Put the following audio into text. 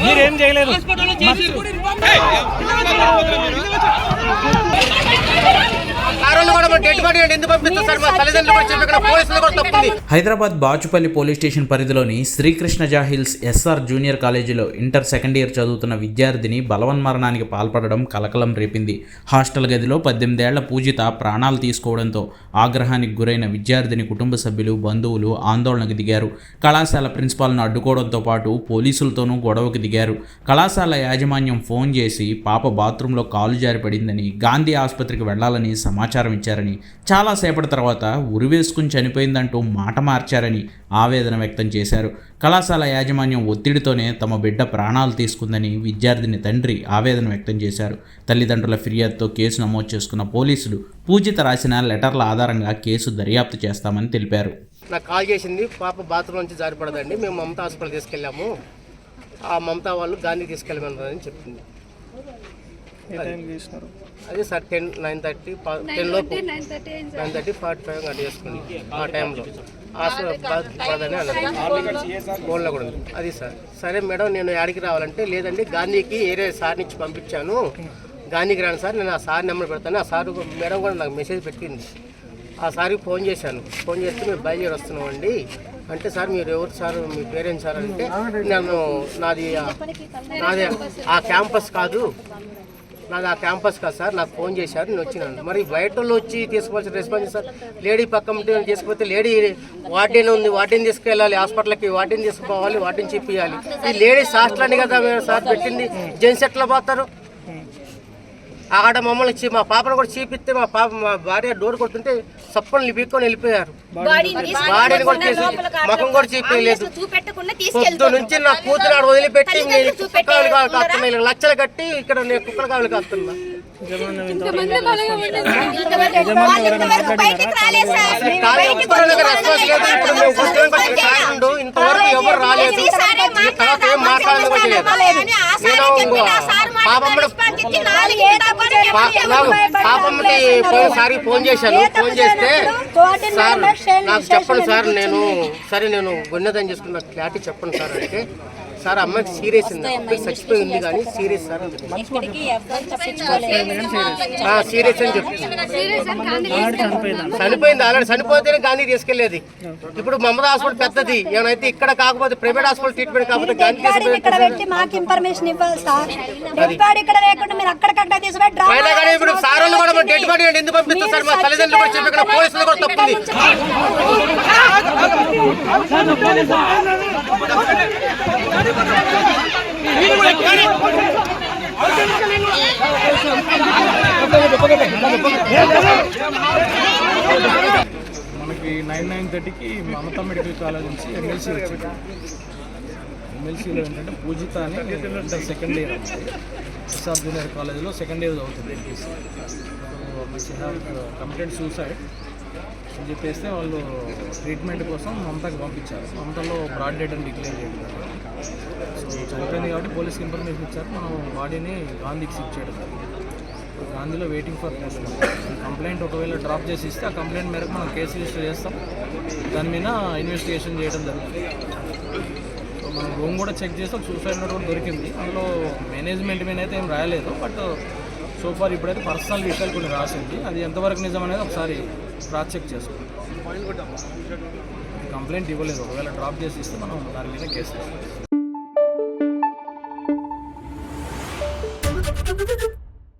మీరేం చేయలేదు Hyderabad Bachupally police station పరిధిలోని శ్రీకృష్ణ జాహిల్స్ ఎస్ఆర్ జూనియర్ కాలేజీలో ఇంటర్ సెకండ్ ఇయర్ చదువుతున్న విద్యార్థిని బలవన్మరణానికి పాల్పడడం కలకలం రేపింది. హాస్టల్ గదిలో పద్దెనిమిదేళ్ళ పూజిత ప్రాణాలు తీసుకోవడంతో ఆగ్రహానికి గురైన విద్యార్థిని కుటుంబ సభ్యులు బంధువులు ఆందోళనకు దిగారు. కళాశాల ప్రిన్సిపాల్ను అడ్డుకోవడంతో పాటు పోలీసులతోనూ గొడవకు దిగారు. కళాశాల యాజమాన్యం ఫోన్ చేసి పాప బాత్రూంలో కాలు జారి పడిందని గాంధీ ఆసుపత్రికి వెళ్ళాలని సమాచారం ఇచ్చారని చాలాసేపటి తర్వాత ఉరివేసుకుని చనిపోయిందంటూ మాట మార్చారని ఆవేదన వ్యక్తం చేశారు. కళాశాల యాజమాన్యం ఒత్తిడితోనే తమ బిడ్డ ప్రాణాలు తీసుకుందని విద్యార్థిని తండ్రి ఆవేదన వ్యక్తం చేశారు. తల్లిదండ్రుల ఫిర్యాదుతో కేసు నమోదు చేసుకున్న పోలీసులు పూజిత రాసిన లెటర్ల ఆధారంగా కేసు దర్యాప్తు చేస్తామని తెలిపారు. నాకు కాల్ చేసింది పాప బాత్రూమ్ నుంచి జారిపడదండి మేము మమతా హాస్పిటల్ తీసుకెళ్ళాము. ఆ మమతా వాళ్ళు గాంధీ తీసుకెళ్ళమన్నారని చెప్పింది. అదే. Sir ten nine thirty ten లోపు. నైన్ థర్టీ ఫార్టీ ఫైవ్ అట్లా చేసుకుంది ఆ టైంలో. ఫోన్లో కూడా అది సార్. సరే మేడం నేను యాడికి రావాలంటే లేదండి గాంధీకి ఏరే సార్ నుంచి పంపించాను. గాంధీకి రాను సార్ నేను ఆ సార్ నెంబర్ పెడతాను. ఆ సార్ మేడం కూడా నాకు మెసేజ్ పెట్టింది. ఆ సార్కి ఫోన్ చేశాను. ఫోన్ చేస్తే మేము బయలుదేరి వస్తున్నామండి. అంటే సార్ మీరు ఎవరు సార్ మీ పేరెంట్స్ సార్ అంటే నన్ను నాది నాది ఆ క్యాంపస్ కాదు. నాది ఆ క్యాంపస్ కాదు సార్ నాకు ఫోన్ చేశారు నేను వచ్చినాను. మరి బయట వాళ్ళు వచ్చి తీసుకోవాల్సిన రెస్పాన్స్ సార్ లేడీ పక్క ఉంటే తీసుకుపోతే లేడీ వార్డెన్ ఉంది వార్డెన్ తీసుకెళ్ళాలి హాస్పిటల్కి వార్డెన్ తీసుకుపోవాలి వార్డెన్ చెప్పియాలి. ఈ లేడీస్ హాస్టల్ అని కదా మేము సార్ పెట్టింది జెంట్స్ ఎట్లా పోతారు? ఆడ మమ్మల్ని చీ- మా పాపను కూడా చీపిస్తే మా పాప మా భార్య డోర్ కొడుతుంటే సప్పని పీక్కొని వెళ్ళిపోయారు. బాడీని కూడా తీసి ముఖం కూడా చూపెట్టకుండా పొద్దు నుంచి నా కూతురు ఆడ వదిలిపెట్టి నేను కుక్కలు కావాలి కాస్తున్నా ఇలా లక్షలు కట్టి ఇక్కడ నేను కుక్కలు కావాలి కాస్తున్నా ఇంతవరకు ఎవరు రాలేదు. తర్వాత ఏం మాట్లాడడం కూడా లేదు. నేను పాపమ్మడు పాపమ్మకి పోయినసారి ఫోన్ చేశాను ఫోన్ చేస్తే సార్ నాకు చెప్పండి సార్ నేను సరే నేను గున్నదని చేసుకున్న క్లారిటీ చెప్పండి సార్ అంటే సార్ అమ్మాయికి సీరియస్ ఉంది. అమ్మాయి. చచ్చిపోయి ఉంది కానీ సీరియస్ సార్ సీరియస్ అని చెప్పింది చనిపోయింది. ఆల్రెడీ. చనిపోతేనే గాంధీ తీసుకెళ్ళేది ఇప్పుడు మమతా హాస్పిటల్ పెద్దది. ఏమైతే ఇక్కడ కాకపోతే ప్రైవేట్ హాస్పిటల్ ట్రీట్మెంట్ కాకపోతే గాంధీ మాకు ఇన్ఫర్మేషన్ ఇవ్వాలి సార్. ఇక్కడ లేకుండా మీరు అక్కడికక్కడ ఇప్పుడు సార్ వాళ్ళు కూడా డెడ్ బాడీ ఎందుకు పంపిస్తారు? సార్ మా తల్లిదండ్రులు కూడా చెప్పి పోలీసులు కూడా తప్పుంది. మనకి నైన్ నైన్ థర్టీకి మమతా మెడికల్ కాలేజ్ నుంచి ఎమ్మెల్సీ వచ్చింది. ఎమ్మెల్సీలో ఏంటంటే పూజిత అని సెకండ్ ఇయర్ ఎస్ఆర్ జూనియర్ కాలేజ్లో సెకండ్ ఇయర్ చదువుతుంది ఎంపీసీ కంప్లీట్ సూసైడ్ అని చెప్పేస్తే వాళ్ళు ట్రీట్మెంట్ కోసం మమతకి పంపించారు. మమతలో బ్రాడ్ డేట్ అని డిక్లేర్ చేయడం సో చనిపోయింది కాబట్టి పోలీస్కి ఇన్ఫర్మేషన్ ఇచ్చారు. మనం బాడీని గాంధీకి షిఫ్ట్ చేయడం గాంధీలో వెయిటింగ్ ఫర్ పోస్ట్ కంప్లైంట్ ఒకవేళ డ్రాప్ చేసి ఇస్తే ఆ కంప్లైంట్ మేరకు మనం కేసు రిజిస్టర్ చేస్తాం. దాని మీద ఇన్వెస్టిగేషన్ చేయడం జరుగుతుంది. మనం రూమ్ కూడా చెక్ చేస్తాం. సూసైడ్ నోట్ కూడా దొరికింది. అందులో మేనేజ్మెంట్ మీద అయితే ఏం రాయలేదు. బట్ సో ఫార్ ఇప్పుడైతే పర్సనల్ విషయాలు కొన్ని రాసింది. అది ఎంతవరకు నిజం అనేది ఒకసారి క్రాస్ చెక్ చేసుకోండి కంప్లైంట్ ఇవ్వలేదు. ఒకవేళ డ్రాప్ చేసి ఇస్తే మనం దాని మీద కేసు